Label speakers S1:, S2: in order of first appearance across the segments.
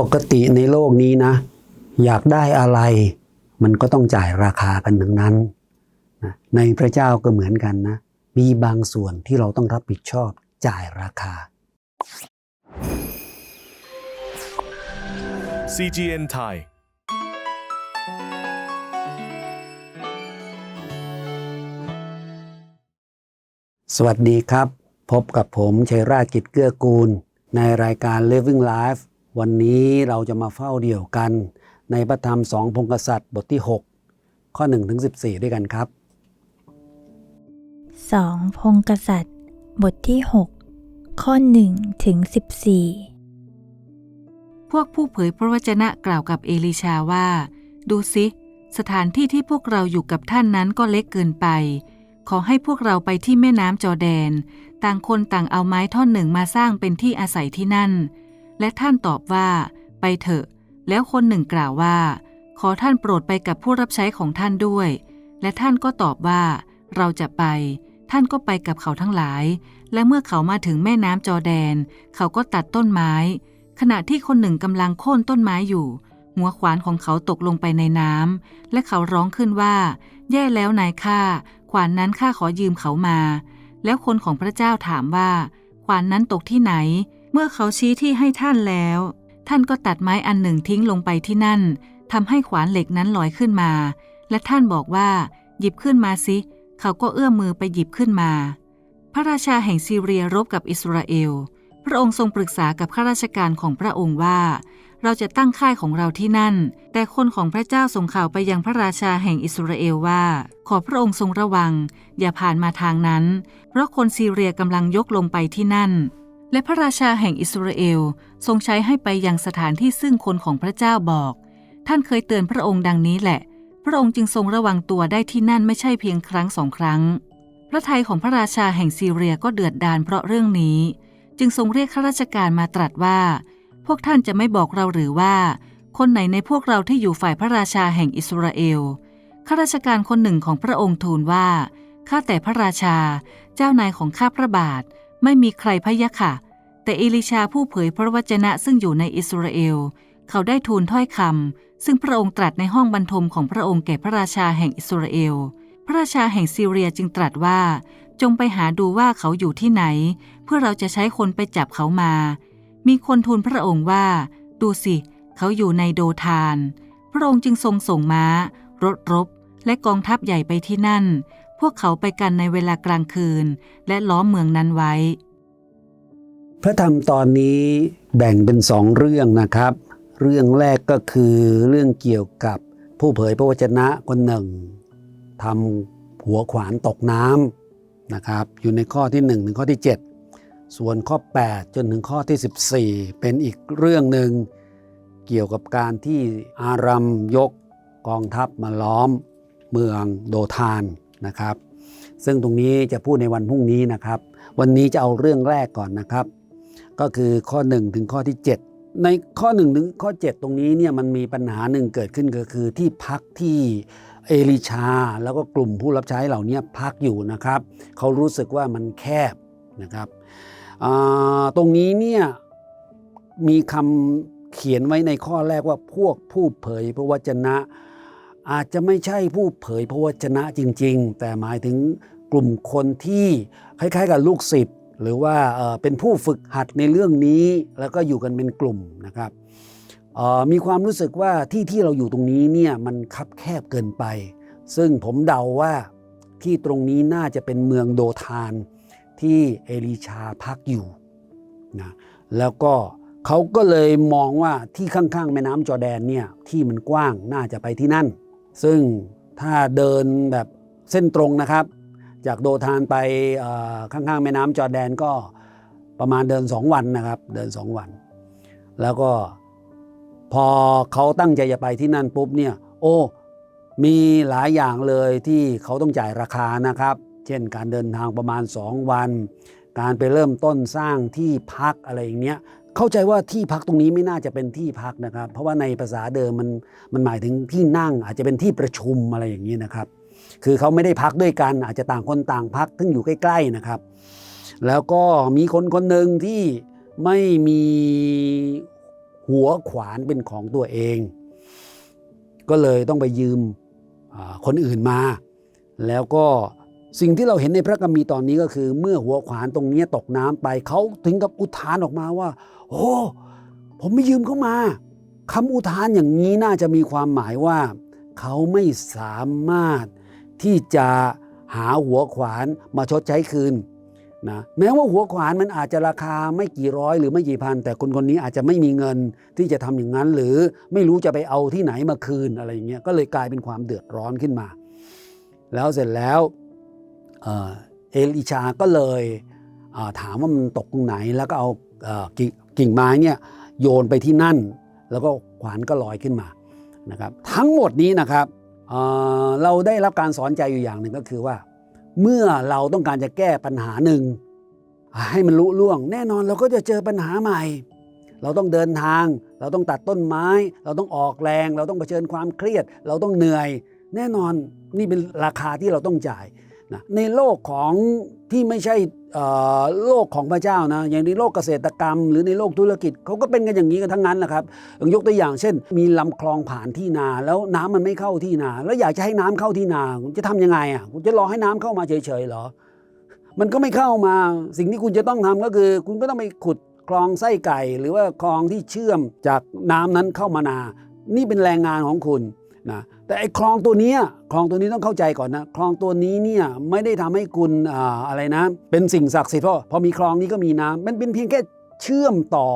S1: ปกติในโลกนี้นะ อยากได้อะไร มันก็ต้องจ่ายราคากันทั้งนั้นนะในพระเจ้าก็เหมือนกันนะ มีบางส่วนที่เราต้องรับผิดชอบจ่ายราคา
S2: CGN Thai
S1: สวัสดีครับ พบกับผมชัยราชกิจเกื้อกูล ในรายการ Living Life วันนี้เราจะมาเฝ้าเดี่ยวกัน ในพระธรรมสองพงกษัตริย์บทที่ 6 ข้อ1ถึง14 ด้วยกันครับ
S3: 2 พงกษัตริย์ บทที่ 6 ข้อ1ถึง14
S4: พวกผู้เผยพระวจนะกล่าวกับเอลิชาว่า ดูสิสถานที่ที่พวกเราอยู่กับท่านนั้นก็เล็กเกินไป ขอให้พวกเราไปที่แม่น้ำจอร์แดน ต่างคนต่างเอาไม้ท่อนหนึ่งมาสร้างเป็นที่อาศัยที่นั่น และท่านตอบว่า ไปเถอะ แล้วคนหนึ่งกล่าวว่า ขอท่านโปรดไปกับผู้รับใช้ของท่านด้วย และท่านก็ตอบว่า เราจะไป ท่านก็ไปกับเขาทั้งหลาย และเมื่อเขามาถึงแม่น้ำจอแดน เขาก็ตัดต้นไม้ ขณะที่คนหนึ่งกำลังโค่นต้นไม้อยู่ หัวขวานของเขาตกลงไปในน้ำและเขาร้องขึ้นว่า แย่แล้วนายข้าขวานนั้นข้าขอยืมเขามา แล้วคนของพระเจ้าถามว่า ขวานนั้นตกที่ไหน เมื่อเขาชี้ที่ให้ท่านแล้ว ท่านก็ตัดไม้อันหนึ่งทิ้งลงไปที่นั่นทำให้ขวานเหล็กนั้นลอยขึ้นมา และท่านบอกว่า หยิบขึ้นมาสิ เขาก็เอื้อมมือไปหยิบขึ้นมา พระราชาแห่งซีเรียรบกับอิสราเอล พระองค์ทรงปรึกษากับข้าราชการของพระองค์ว่า เราจะตั้งค่ายของเราที่นั่น แต่คนของพระเจ้าส่งข่าวไปยังพระราชาแห่งอิสราเอลว่า ขอพระองค์ทรงระวัง อย่าผ่านมาทางนั้น เพราะคนซีเรียกำลังยกลงไปที่นั่น และพระราชาแห่งอิสราเอลทรงใช้ให้ไปยังสถานที่ซึ่งคนของพระเจ้าบอก ท่านเคยเตือนพระองค์ดังนี้แหละ พระองค์จึงทรงระวังตัวได้ที่นั่นไม่ใช่เพียงครั้งสองครั้ง พระทัยของพระราชาแห่งซีเรียก็เดือดดาลเพราะเรื่องนี้ จึงทรงเรียกข้าราชการมาตรัสว่า พวกท่านจะไม่บอกเราหรือว่า คนไหนในพวกเราที่อยู่ฝ่ายพระราชาแห่งอิสราเอลข้าราชการคนหนึ่งของพระองค์ทูลว่าข้าแต่พระราชา เจ้านายของข้าพระบาท ไม่มีใครพะยะค่ะ แต่เอลิชาผู้เผยพระวจนะซึ่งอยู่ในอิสราเอล เขาได้ทูลถ้อยคำซึ่งพระองค์ตรัสในห้องบรรทมของพระองค์แก่พระราชาแห่งอิสราเอล พระราชาแห่งซีเรียจึงตรัสว่า จงไปหาดูว่าเขาอยู่ที่ไหน เพื่อเราจะใช้คนไปจับเขามา มีคนทูลพระองค์ว่า ดูสิ เขาอยู่ในโดทาน พระองค์จึงทรงส่งม้ารถรบและกองทัพใหญ่ไปที่นั่น พวกเขาไปกันในเวลากลางคืน และล้อมเมืองนั้นไว้
S1: พระธรรมตอนนี้แบ่งเป็นสองเรื่องนะครับ เรื่องแรกก็คือเรื่องเกี่ยวกับผู้เผยพระวจนะคนหนึ่งทำหัวขวานตกน้ำนะครับ อยู่ในข้อที่1ถึงข้อที่ 7 ส่วนข้อ 8 จนถึงข้อที่ 14 เป็นอีกเรื่องหนึ่งเกี่ยวกับการที่อารัมยกกองทัพมาล้อมเมืองโดทาน นะครับ ซึ่งตรงนี้จะพูดในวันพรุ่งนี้นะครับ วันนี้จะเอาเรื่องแรกก่อนนะครับ ก็คือข้อ 1 ถึงข้อที่ 7 ในข้อ 1 ถึงข้อ 7 ตรงนี้เนี่ยมันมีปัญหาหนึ่งเกิดขึ้นก็คือที่พักที่เอลิชา แล้วก็กลุ่มผู้รับใช้เหล่านี้พักอยู่นะครับเขารู้สึกว่ามันแคบนะครับตรงนี้เนี่ยมีคำเขียนไว้ในข้อแรกว่าพวกผู้เผยพระวจนะ อาจจะไม่ใช่ผู้เผยพระวจนะจริง ๆ แต่หมายถึงกลุ่มคนที่คล้ายๆกับลูกศิษย์หรือว่าเป็นผู้ฝึกหัดในเรื่องนี้ แล้วก็อยู่กันเป็นกลุ่มนะครับมีความรู้สึกว่าที่ที่เราอยู่ตรงนี้เนี่ยมันคับแคบเกินไป ซึ่งผมเดาว่าที่ตรงนี้น่าจะเป็นเมืองโดทานที่เอลิชาพักอยู่นะแล้วก็เขาก็เลยมองว่าที่ข้างๆ แม่น้ำจอแดนเนี่ยที่มันกว้างน่าจะไปที่นั่น ซึ่งถ้าเดินแบบเส้นตรงนะครับ จากโดทานไปข้างๆแม่น้ำจอร์แดนก็ประมาณเดิน 2 วันนะครับ เดิน 2 วัน แล้วก็พอเขาตั้งใจจะไปที่นั่นปุ๊บเนี่ยโอ้มีหลายอย่างเลยที่เขาต้องจ่ายราคานะครับ เช่นการเดินทางประมาณ 2 วัน การไปเริ่มต้นสร้างที่พักอะไรอย่างเนี้ย เข้าใจว่าที่พักตรงนี้ไม่น่าจะเป็นที่พักนะครับ เพราะว่าในภาษาเดิมมันมันหมายถึงที่นั่งอาจจะเป็นที่ประชุมอะไรอย่างนี้นะครับ คือเขาไม่ได้พักด้วยกันอาจจะต่างคนต่างพักซึ่งอยู่ใกล้ ๆนะครับ แล้วก็มีคนคนหนึ่งที่ไม่มีหัวขวานเป็นของตัวเอง ก็เลยต้องไปยืมคนอื่นมา แล้วก็ สิ่งที่เราเห็นในพระคัมภีร์ตอนนี้ก็คือ เมื่อหัวขวานตรงนี้ตกน้ำไปเขาถึงกับอุทานออกมาว่า โอ้ผมไม่ยืมเขามาคำอุทานอย่างนี้น่าจะมีความหมายว่า เขาไม่สามารถที่จะหาหัวขวานมาชดใช้คืนนะแม้ว่าหัวขวานมันอาจจะราคาไม่กี่ร้อยหรือไม่กี่พัน แต่คนคนนี้อาจจะไม่มีเงินที่จะทำอย่างนั้น หรือไม่รู้จะไปเอาที่ไหนมาคืนอะไรอย่างเงี้ยก็เลยกลายเป็นความเดือดร้อนขึ้นมา แล้วเสร็จแล้ว เอลิชาก็เลยเถามว่ามันตกตรงไหน แล้วก็เอาเอกิ่งไม้เนี่ยโยนไปที่นั่น แล้วก็ขวานก็ลอยขึ้นมานะครับทั้งหมดนี้นะครับเเราได้รับการสอนใจอยู่อย่างหนึ่งก็คือว่า เมื่อเราต้องการจะแก้ปัญหาหนึ่ง ให้มันลุล่วง แน่นอนเราก็จะเจอปัญหาใหม่ เราต้องเดินทาง เราต้องตัดต้นไม้ เราต้องออกแรง เราต้องเผชิญความเครียด เราต้องเหนื่อย แน่นอนนี่เป็นราคาที่เราต้องจ่าย นะในโลกของที่ไม่ใช่โลกของพระเจ้านะอย่างในโลกเกษตรกรรม หรือในโลกธุรกิจเขาก็เป็นกันอย่างนี้กันทั้งนั้นแหละครับยกตัวอย่างเช่น มีลำคลองผ่านที่นา แล้วน้ำมันไม่เข้าที่นา แล้วอยากจะให้น้ำเข้าที่นาคุณจะทำยังไงอะคุณจะรอให้น้ำเข้ามาเฉยๆเหรอ มันก็ไม่เข้ามาสิ่งที่คุณจะต้องทำก็คือ คุณก็ต้องไปขุดคลองไส้ไก่ หรือว่าคลองที่เชื่อมจากน้ำนั้นเข้ามานา นี่เป็นแรงงานของคุณ นะแต่ไอ้คลองตัวนี้คลองตัวนี้ต้องเข้าใจก่อนนะคลองตัวนี้เนี่ยไม่ได้ทำให้คุณอ่าอะไรนะ เป็นสิ่งศักดิ์สิทธิ์เพราะพอมีคลองนี้ก็มีน้ำมันเป็นเพียงแค่เชื่อมต่อ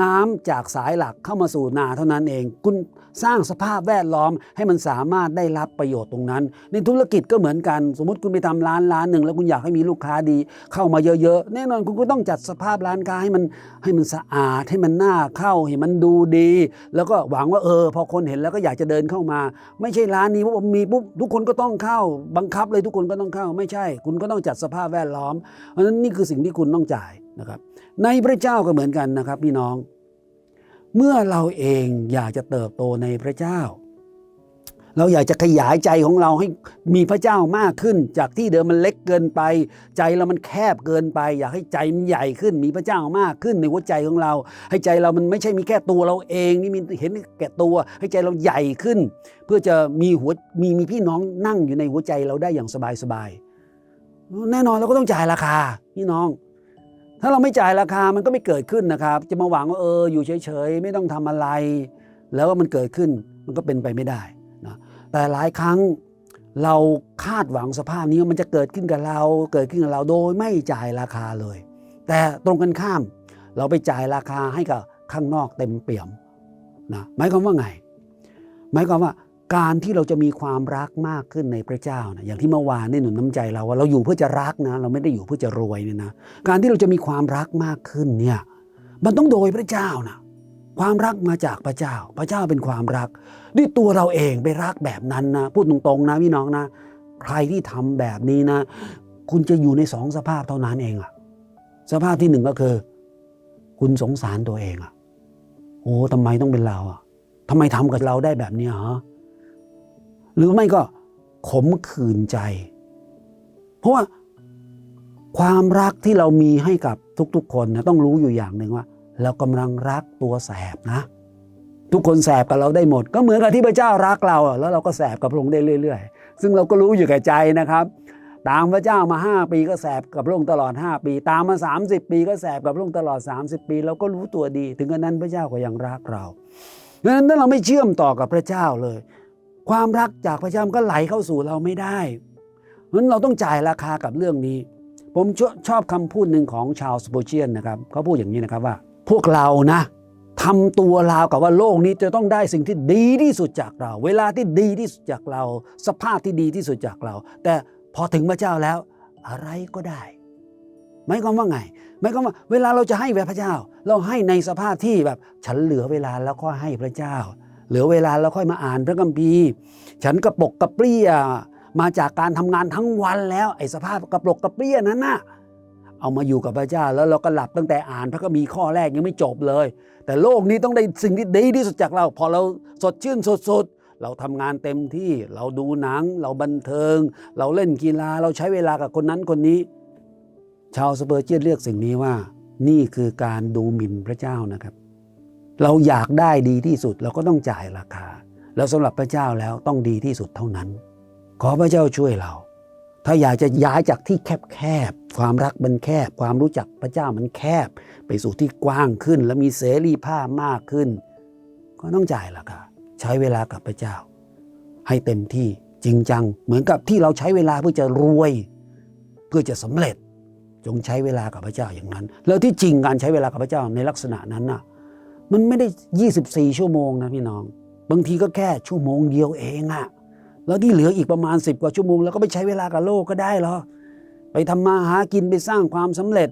S1: น้ำจากสายหลักเข้ามาสู่นาเท่านั้นเอง คุณ สร้างสภาพแวดล้อมให้มันสามารถได้รับประโยชน์ตรงนั้น ในธุรกิจก็เหมือนกัน สมมติคุณไปทำร้านร้านหนึ่ง แล้วคุณอยากให้มีลูกค้าดี เข้ามาเยอะๆ แน่นอนคุณก็ต้องจัดสภาพร้านค้าให้มันให้มันสะอาดให้มันน่าเข้าให้มันดูดี แล้วก็หวังว่าเออ พอคนเห็นแล้วก็อยากจะเดินเข้ามา ไม่ใช่ร้านนี้ว่ามีปุ๊บทุกคนก็ต้องเข้าบังคับเลยทุกคนก็ต้องเข้าไม่ใช่ คุณก็ต้องจัดสภาพแวดล้อมเพราะฉะนั้นนี่คือสิ่งที่คุณต้องจ่ายนะครับในพระเจ้าก็เหมือนกันนะครับพี่น้อง เมื่อเราเองอยากจะเติบโตในพระเจ้า เราอยากจะขยายใจของเราให้มีพระเจ้ามากขึ้น จากที่เดิมมันเล็กเกินไป ใจเรามันแคบเกินไป อยากให้ใจมันใหญ่ขึ้น มีพระเจ้ามากขึ้นในหัวใจของเรา ให้ใจเรามันไม่ใช่มีแค่ตัวเราเองนี่มีเห็นแก่ตัว ให้ใจเราใหญ่ขึ้น เพื่อจะมีหัวมีมีพี่น้องนั่งอยู่ในหัวใจเราได้อย่างสบายสบายๆแน่นอนเราก็ต้องจ่ายราคาพี่น้อง ถ้าเราไม่จ่ายราคามันก็ไม่เกิดขึ้นนะครับ จะมาหวังว่าเอออยู่เฉยๆ ไม่ต้องทำอะไร แล้วว่ามันเกิดขึ้นมันก็เป็นไปไม่ได้นะแต่หลายครั้งเราคาดหวังสภาพนี้ว่ามันจะเกิดขึ้นกับเราเกิดขึ้นกับเราโดยไม่จ่ายราคาเลย แต่ตรงกันข้าม เราไปจ่ายราคาให้กับข้างนอกเต็มเปี่ยมนะหมายความว่าไง หมายความว่า การที่เราจะมีความรักมากขึ้นในพระเจ้านะอย่างที่เมื่อวานได้หนุนน้ำใจเราว่าเราอยู่เพื่อจะรักนะ เราไม่ได้อยู่เพื่อจะรวยเนี่ยนะการที่เราจะมีความรักมากขึ้นเนี่ยมันต้องโดยพระเจ้านะความรักมาจากพระเจ้า พระเจ้าเป็นความรัก ด้วยตัวเราเองไปรักแบบนั้นนะพูดตรงๆนะพี่น้องนะ ใครที่ทำแบบนี้นะ คุณจะอยู่ในสองสภาพเท่านั้นเองอะสภาพที่หนึ่งก็คือ คุณสงสารตัวเองอะโอ้ทำไมต้องเป็นเราอะทำไมทำกับเราได้แบบนี้ฮะ หรือไม่ก็ขมขื่นใจ เพราะว่าความรักที่เรามีให้กับทุกๆ คนนะต้องรู้อยู่อย่างหนึ่งว่า เรากำลังรักตัวแสบนะ ทุกคนแสบกับเราได้หมด ก็เหมือนกับที่พระเจ้ารักเรา แล้วเราก็แสบกับพระองค์ได้เรื่อย ๆ ซึ่งเราก็รู้อยู่แก่ใจนะครับ ตามพระเจ้ามา 5 ปีก็แสบกับพระองค์ตลอด 5 ปี ตามมา 30 ปีก็แสบกับพระองค์ตลอด 30 ปี เราก็รู้ตัวดี ถึงกระนั้นพระเจ้าก็ยังรักเราดังนั้นถ้าเราไม่เชื่อมต่อกับพระเจ้าเลย ความรักจากพระเจ้าก็ไหลเข้าสู่เราไม่ได้เพราะนั้นเราต้องจ่ายราคากับเรื่องนี้ ผมชอบชอบคำพูดหนึ่งของชาวสโปเชียนนะครับเขาพูดอย่างนี้นะครับว่า พวกเรานะทำตัวราวกับว่าโลกนี้จะต้องได้สิ่งที่ดีที่สุดจากเรา เวลาที่ดีที่สุดจากเรา สภาพที่ดีที่สุดจากเรา แต่พอถึงพระเจ้าแล้ว อะไรก็ได้หมายความว่าไงหมายความว่า เวลาเราจะให้แด่พระเจ้า เราให้ในสภาพที่แบบ ฉันเหลือเวลาแล้วก็ให้พระเจ้า เหลือเวลาแล้วค่อยมาอ่านพระคัมภีร์ ฉันกระปกกระเปรี้ยมาจากการทำงานทั้งวันแล้วไอ้สภาพกระปกกระเปรี้ยนั้นน่ะเอามาอยู่กับพระเจ้าแล้วเราก็หลับตั้งแต่อ่านพระคัมภีร์ข้อแรกยังไม่จบเลย แต่โลกนี้ต้องได้สิ่งที่ดีที่สุดจากเรา พอเราสดชื่นสดๆเราทำงานเต็มที่เราดูหนัง เราบันเทิง เราเล่นกีฬาเราใช้เวลากับคนนั้นคนนี้ ชาวสเปอร์เจียนเรียกสิ่งนี้ว่า นี่คือการดูหมิ่นพระเจ้านะครับ เราอยากได้ดีที่สุดเราก็ต้องจ่ายราคา แล้วสำหรับพระเจ้าแล้วต้องดีที่สุดเท่านั้น ขอพระเจ้าช่วยเรา ถ้าอยากจะย้ายจากที่แคบๆความรักมันแคบ ความรู้จักพระเจ้ามันแคบ ไปสู่ที่กว้างขึ้น และมีเสรีภาพมากขึ้น ก็ต้องจ่ายราคาใช้เวลากับพระเจ้า ให้เต็มที่จริงจัง เหมือนกับที่เราใช้เวลาเพื่อจะรวย เพื่อจะสำเร็จจงใช้เวลากับพระเจ้าอย่างนั้น แล้วที่จริงการใช้เวลากับพระเจ้าในลักษณะนั้นน่ะ มันไม่ได้ 24 ชั่วโมงนะพี่น้อง บางทีก็แค่ชั่วโมงเดียวเองอะแล้วที่เหลืออีกประมาณ 10 กว่าชั่วโมงแล้วก็ไปใช้เวลากับโลกก็ได้หรอ ไปทำมาหากินไปสร้างความสำเร็จ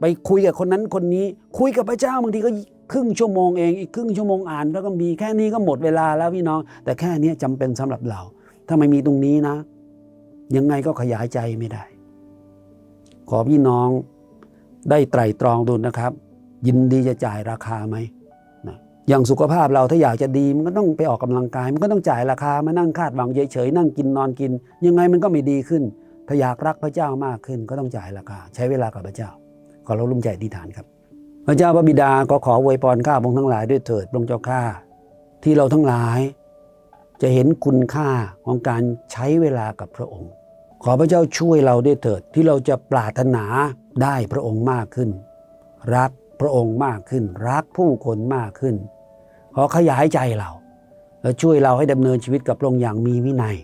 S1: ไปคุยกับคนนั้นคนนี้ คุยกับพระเจ้าบางทีก็ครึ่งชั่วโมงเองอีกครึ่งชั่วโมงอ่านแล้วก็มีแค่นี้ก็หมดเวลาแล้วพี่น้อง แต่แค่นี้จำเป็นสำหรับเรา ถ้าไม่มีตรงนี้นะ ยังไงก็ขยายใจไม่ได้ ขอพี่น้องได้ไตร่ตรองดูนะครับ ยินดีจะจ่ายราคาไหม อย่างสุขภาพเราถ้าอยากจะดีมันก็ต้องไปออกกำลังกาย มันก็ต้องจ่ายราคามานั่งคาดหวังเฉยๆนั่งกินนอนกิน ยังไงมันก็ไม่ดีขึ้น ถ้าอยากรักพระเจ้ามากขึ้น ก็ต้องจ่ายราคา ใช้เวลากับพระเจ้า ขอเราลุ่มใจอธิษฐานครับ พระเจ้าพระบิดาก็ขออวยพรข้าพงทั้งหลายด้วยเถิดพระองค์เจ้าข้าที่เราทั้งหลาย จะเห็นคุณค่าของการใช้เวลากับพระองค์ ขอพระเจ้าช่วยเราด้วยเถิดที่เราจะปรารถนาได้พระองค์มากขึ้น รักพระองค์มากขึ้น รักผู้คนมากขึ้น ขอขยายใจเรา และช่วยเราให้ดำเนินชีวิตกับพระองค์อย่างมีวินัย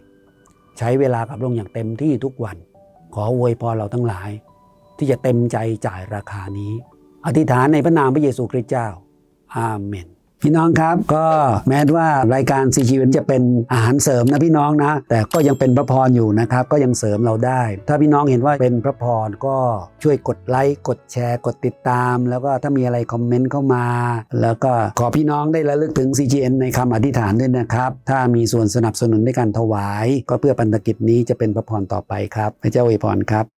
S1: ใช้เวลากับพระองค์อย่างเต็มที่ทุกวัน ขออวยพรเราทั้งหลาย ที่จะเต็มใจจ่ายราคานี้ อธิษฐานในพระนามพระเยซูคริสต์เจ้า อาเมน พี่น้องครับก็แม้ว่ารายการซีชีวินจะเป็นอาหารเสริมนะพี่น้องนะ แต่ก็ยังเป็นพระพรอยู่นะครับ ก็ยังเสริมเราได้ ถ้าพี่น้องเห็นว่าเป็นพระพรก็ช่วยกดไลค์กดแชร์กดติดตาม แล้วก็ถ้ามีอะไรคอมเมนต์เข้ามา แล้วก็ขอพี่น้องได้ระลึกถึง CGN ในคำอธิษฐานด้วยนะครับ ถ้ามีส่วนสนับสนุนในการถวาย ก็เพื่อปันธกิจนี้จะเป็นพระพรต่อไปครับพระเจ้าอวยพรครับ